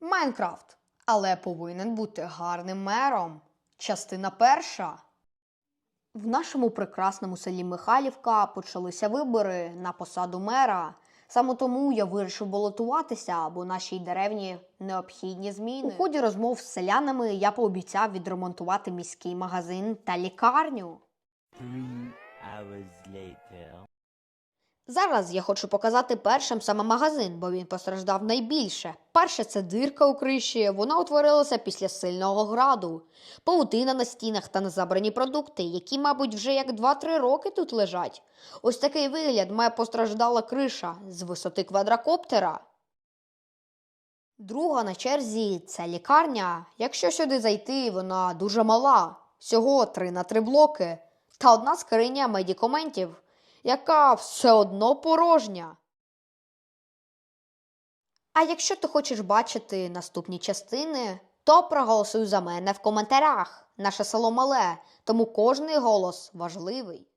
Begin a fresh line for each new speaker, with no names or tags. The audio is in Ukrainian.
Майнкрафт. Але повинен бути гарним мером. Частина перша. В нашому прекрасному селі Михайлівка почалися вибори на посаду мера. Саме тому я вирішив балотуватися, бо нашій деревні необхідні зміни. У ході розмов з селянами я пообіцяв відремонтувати міський магазин та лікарню.
Three hours later.
Зараз я хочу показати першим саме магазин, бо він постраждав найбільше. Перше це дирка у криші, вона утворилася після сильного граду, паутина на стінах та незабрані продукти, які, мабуть, вже як 2-3 роки тут лежать. Ось такий вигляд має постраждала криша з висоти квадрокоптера. Друга на черзі це лікарня. Якщо сюди зайти, вона дуже мала, всього 3 на 3 блоки, та одна скриня медикаментів яка все одно порожня. А якщо ти хочеш бачити наступні частини, то проголосуй за мене в коментарях. Наше село мале, тому кожний голос важливий.